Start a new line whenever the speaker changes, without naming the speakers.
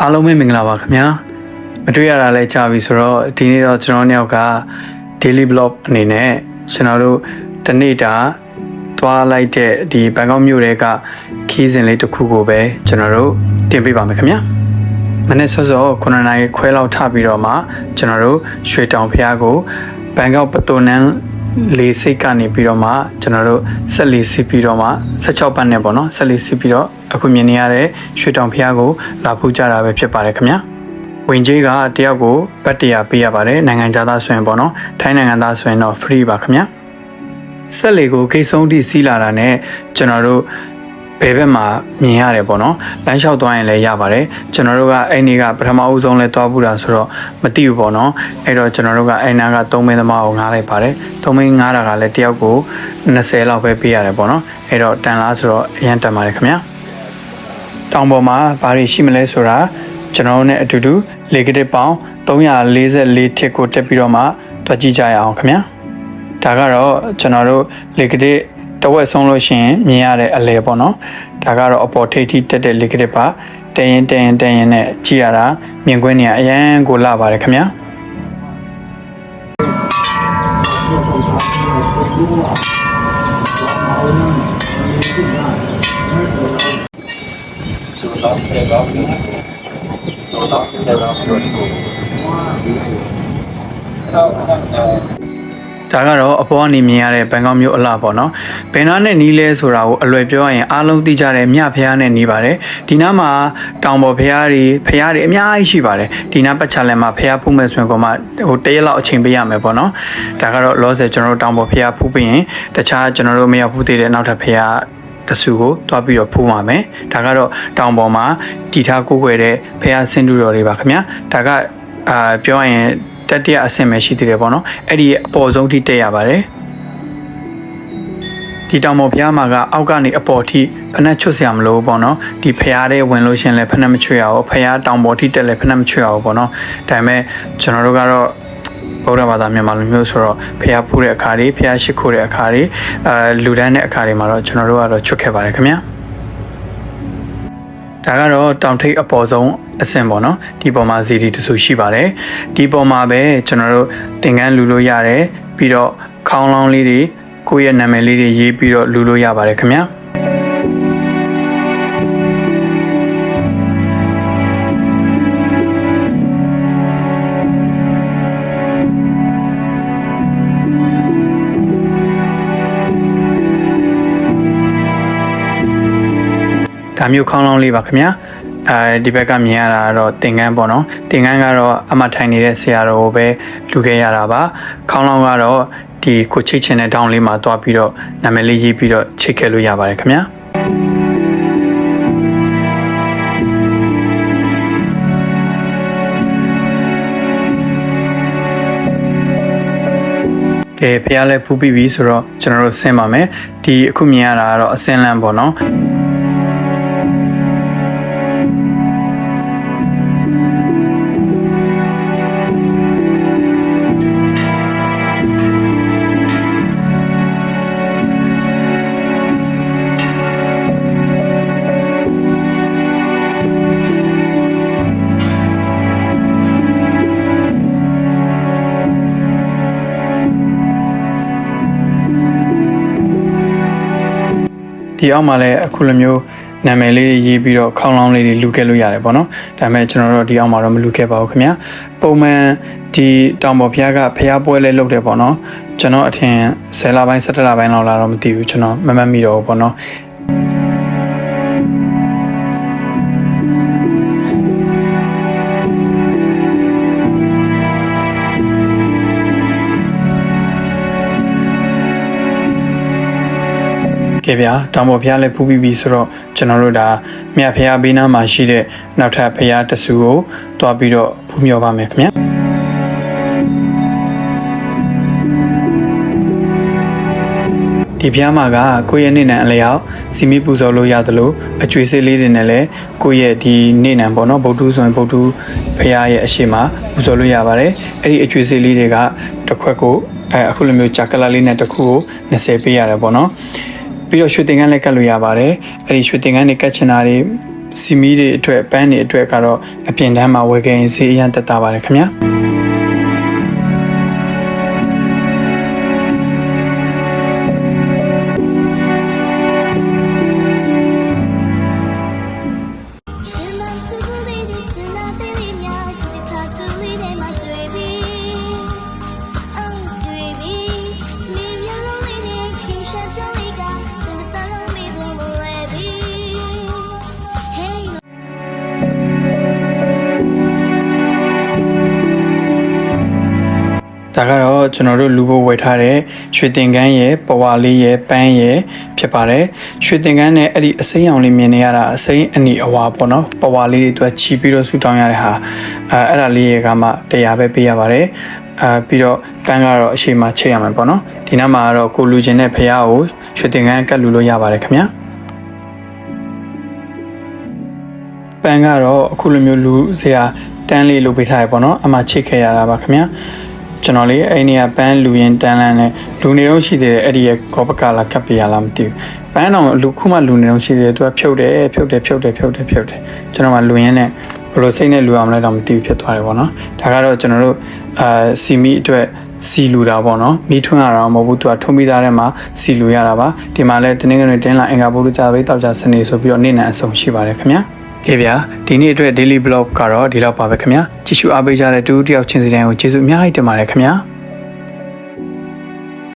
အားလုံးပဲမင်္ဂလာပါခင်ဗျာမတွေ့ရတာလဲကြာပြီဆိုတော့ဒီနေ့တော့ကျွန်တော်တို့ယောက်က daily vlog အနေနဲ့ကျွန်တော်တို့တစ်နေ့တာသွားလိုက်တဲ့ဒီဘန်ကောက်မြို့တွေကခီးစဉ်လေးတစ်ခုကိုပဲကျွန်တော်တို့တင်ပေးပါမယ်ခင်ဗျာမနေ့စောစော9နာရီခွဲလောက်ထပြီးတော့မှကျွန်တော်တို့ရွှေတောင်ဖျားကိုဘန်ကောက်ပတိုနန် လေစိတ်ကနေပြီးတော့မှကျွန်တော်တို့ဆက်လီစီးပြီးတော့မှ16ပတ်နဲ့ပေါ့နော်ဆက်လီစီးပြီးတော့အခုမြင်နေရတဲ့ရွှေတောင်ဖျားကိုလာဖူးကြတာပဲဖြစ်ပါတယ်ခင်ဗျာဝင်ကြီးကတယောက်ကိုပတ်တရာပေးရပါတယ်နိုင်ငံသားဆိုရင်ပေါ့နော်ထိုင်းနိုင်ငံသားဆိုရင်တော့ free ပါခင်ဗျာဆက်လီကိုဂိတ်ဆုံးထိစီးလာတာနဲ့ကျွန်တော်တို့ ဘယ်ဘက်မှာမြင်ရတယ်ပေါ့နော်လမ်းလျှောက်သွားရင်လည်းရပါတယ်ကျွန်တော်တို့ကအဲ့ဒီကပထမဦးဆုံးလဲသွားဘူးတာဆိုတော့မသိဘူးပေါ့နော်အဲ့တော့ကျွန်တော်တို့ကအဲ့နာက3မင်းသမားကိုငားလိုက်ပါတယ်3မင်းငားတာကလည်းတယောက်ကို20လောက်ပဲပေးရတယ်ပေါ့နော်အဲ့တော့တန်လားဆိုတော့အရင်တန်ပါတယ်ခင်ဗျာတောင်ပေါ်မှာဘာတွေရှိမလဲဆိုတာကျွန်တော်တို့ ਨੇ အတူတူလေကတစ်ပေါင်း344ထစ်ကိုတက်ပြီးတော့မှတွက်ကြည့်ကြရအောင်ခင်ဗျာဒါကတော့ကျွန်တော်တို့လေကတစ် တဝက်ဆုံးလို့ရှိရင်မြင်ရတဲ့အလဲပေါ့နော်ဒါကတော့အပေါ်ထိပ်ထိတက်တဲ့လေကတစ်ပါတရင်တရင်တရင်နဲ့ကြည့်ရတာမြင်ကွင်းနေရအရန်ကိုလာပါတယ်ခင်ဗျာ ဒါကတော့အပေါ်ကနေမြင်ရတဲ့ဘန်ကောက်မြို့အလှပေါ့နော်ဘယ်နာနဲ့နီးလဲဆိုတာကိုအလွယ်ပြောရရင်အားလုံးသိကြတဲ့မြဖျားနဲ့နီးပါတယ်ဒီနားမှာတောင်ပေါ်ဖျားတွေဖျားတွေအများကြီးရှိပါတယ်ဒီနားပတ်ချလန်မှာဖျားဖူးမဲ့ဆိုရင်ကမှဟိုတရက်လောက်အချိန်ပေးရမယ်ပေါ့နော်ဒါကတော့လောဆယ်ကျွန်တော်တို့တောင်ပေါ်ဖျားဖူးပြီးရင်တခြားကျွန်တော်တို့မရောက်ဖူးသေးတဲ့နောက်ထပ်ဖျားတဆူကိုတွားပြီးတော့ဖူးပါမယ်ဒါကတော့တောင်ပေါ်မှာတီထားကိုးကွယ်တဲ့ဖျားဆင်းတူတော်တွေပါခင်ဗျာဒါကအာပြောရရင် တတိယအဆင့်ပဲရှိသေးတယ်ပေါ့နော်အဲ့ဒီအပေါ်ဆုံးထိတက်ရပါတယ်ဒီတောင်ပေါ်ဖျားမှာကအောက်ကနေအပေါ်ထိဖနက်ချွတ်စရာမလိုဘူးပေါ့နော်ဒီဖျားတဲ့ဝင်လို့ရှရင်လည်းဖနက်မချွတ်ရအောင်ဖျားတောင်ပေါ်ထိတက်လည်းဖနက်မချွတ်ရအောင်ပေါ့နော်ဒါပေမဲ့ကျွန်တော်တို့ကတော့ဗုဒ္ဓဘာသာမြန်မာလူမျိုးဆိုတော့ဖျားဖူးတဲ့အခါတွေဖျားရှိခိုးတဲ့အခါတွေအဲလူတန်းတဲ့အခါတွေမှာတော့ကျွန်တော်တို့ကတော့ချွတ်ခဲ့ပါတယ်ခင်ဗျာ ဒါကတော့တောင်ထိပ်အပေါ်ဆုံးအဆင့်ပေါ့နော်ဒီပေါ်မှာဇီဒီတဆူရှိပါတယ်ဒီပေါ်မှာပဲကျွန်တော်တို့သင်္ကန်းလူလို့ရတယ်ပြီးတော့ခေါင်းလောင်းလေးတွေကိုယ့်ရဲ့နာမည်လေးတွေရေးပြီးတော့လူလို့ရပါတယ်ခင်ဗျာ ဒါမျိုးခေါင်းလောင်းလေးပါခင်ဗျာအဲဒီဘက်ကမြင်ရတာကတော့တင်ကန်းပေါ့နော်တင်ကန်းကတော့အမထိုင်နေတဲ့ဆရာတော်ကိုပဲလူခဲ့ရတာပါခေါင်းလောင်းကတော့ဒီကိုချိတ်ချင်တဲ့ဒေါင်းလေးမှာတွားပြီးတော့နာမည်လေးရေးပြီးတော့ချိတ်ခဲ့လို့ရပါတယ်ခင်ဗျာကဲဖះလဲဖူးပြီးပြီဆိုတော့ကျွန်တော်တို့ဆင်းပါမယ်ဒီအခုမြင်ရတာကတော့အစင်းလန်းပေါ့နော် ဒီအောက်မှာလည်းအခုလိုမျိုးနာမည်လေးရေးပြီးတော့ခေါင်းလောင်းလေးတွေလူခဲ့လို့ရတယ်ပေါ့နော်ဒါပေမဲ့ကျွန်တော်တို့ဒီအောက်မှာတော့မလူခဲ့ပါဘူးခင်ဗျာပုံမှန်ဒီတောင်ပေါ်ဖျားကဖျားပွဲလဲလုပ်တယ်ပေါ့နော်ကျွန်တော်အထင်10လပိုင်း17လပိုင်းလောက်လာတော့မသိဘူးကျွန်တော်မမှတ်မိတော့ဘူးပေါ့နော် ကဲဗျာတောင်ပေါ်ဖျားလဲဖူးပြီးပြီဆိုတော့ကျွန်တော်တို့ဒါမြတ်ဖျားဘေးနားမှာရှိတဲ့နောက်ထပ်ဖျားတဆူကိုတွားပြီးတော့ဖူးမြော်ပါမယ်ခင်ဗျာဒီဖျားမှာကကိုယ့်ရဲ့နေနံအလျောက်စီမီပူဇော်လို့ရသလိုအကျွေးစေးလေးတွေနဲ့လည်းကိုယ့်ရဲ့ဒီနေနံပေါ့နော်ဗုဒ္ဓဆိုရင်ဗုဒ္ဓဖျားရဲ့အရှိမပူဇော်လို့ရပါတယ်အဲ့ဒီအကျွေးစေးလေးတွေကတစ်ခွက်ကိုအဲအခုလိုမျိုးဂျာကလာလေးနဲ့တစ်ခုကို20ပေးရတယ်ပေါ့နော် ပြီးတော့ရွှေတင်ကန်းလည်းကတ်လို့ရပါတယ်အဲ့ဒီရွှေတင်ကန်းတွေကတ်ချင်တာတွေစီမီတွေအတွက်ပန်းတွေအတွက်ကတော့အပြင်တန်းမှာဝယ်ခဲ့ရင်ဈေးအရင်တက်တာပါတယ်ခင်ဗျာ ဒါကတော့ကျွန်တော်တို့လူဖို့ဝယ်ထားတဲ့ရွှေတင်ကန်းရဲ့ပဝါလေးရဲ့ပန်းရဲ့ဖြစ်ပါတယ်ရွှေတင်ကန်းနဲ့အဲ့ဒီအစိမ်းအောင်လေးမြင်နေရတာအစိမ်းအနီအဝါပေါ့နော်ပဝါလေးတွေသူကချီပြီးတော့ဆူတောင်းရတဲ့ဟာအဲအဲ့ဒါလေးရဲ့ကမှတရားပဲပေးရပါတယ်အာပြီးတော့ပန်းကတော့အရှိမချိတ်ရမယ်ပေါ့နော်ဒီနောက်မှာကတော့ကိုလူချင်းတဲ့ဖះကိုရွှေတင်ကန်းကတ်လူလို့ရပါတယ်ခင်ဗျာပန်းကတော့အခုလိုမျိုးလူစရာတန်းလေးလုပ်ပေးထားရပေါ့နော်အမှချိတ်ခဲ့ရတာပါခင်ဗျာ ကျွန်တော်လေးအဲ့ဒီကပန်းလူရင်တန်းလန်းနဲ့လူနေတော့ရှိသေးတယ်အဲ့ဒီရဲ့ကောပကလာကပ်ပြရလားမသိဘူးပန်းတော့လူခုမှလူနေတော့ရှိသေးတယ်သူကဖြုတ်တယ်ဖြုတ်တယ်ဖြုတ်တယ်ဖြုတ်တယ်ဖြုတ်တယ်ကျွန်တော်မှလူရင်းနဲ့ဘယ်လိုစိတ်နဲ့လူအောင်လဲတော့မသိဘူးဖြစ်သွားတယ်ပေါ့နော်ဒါကတော့ကျွန်တော်တို့အာစီမီအတွက်စီလူတာပေါ့နော်မိထွန်းရတာမဟုတ်ဘူးသူကထုံးပြီးသားထဲမှာစီလူရတာပါဒီမှာလဲတနင်္ဂနွေတင်းလာအင်္ဂါဘုရားကြာပိတ်တောက်ကြစနေဆိုပြီးတော့နေ့နဲ့အဆုံးရှိပါတယ်ခင်ဗျာ ကဲဗျာဒီနေ့အတွက် daily blog ကတော့ဒီလောက်ပါပဲခင်ဗျာကြည့်ရှုအားပေးကြတဲ့တူတူတယောက်ချင်းစီတိုင်းကိုကျေးဇူးအများကြီးတင်ပါတယ်ခင်ဗျာ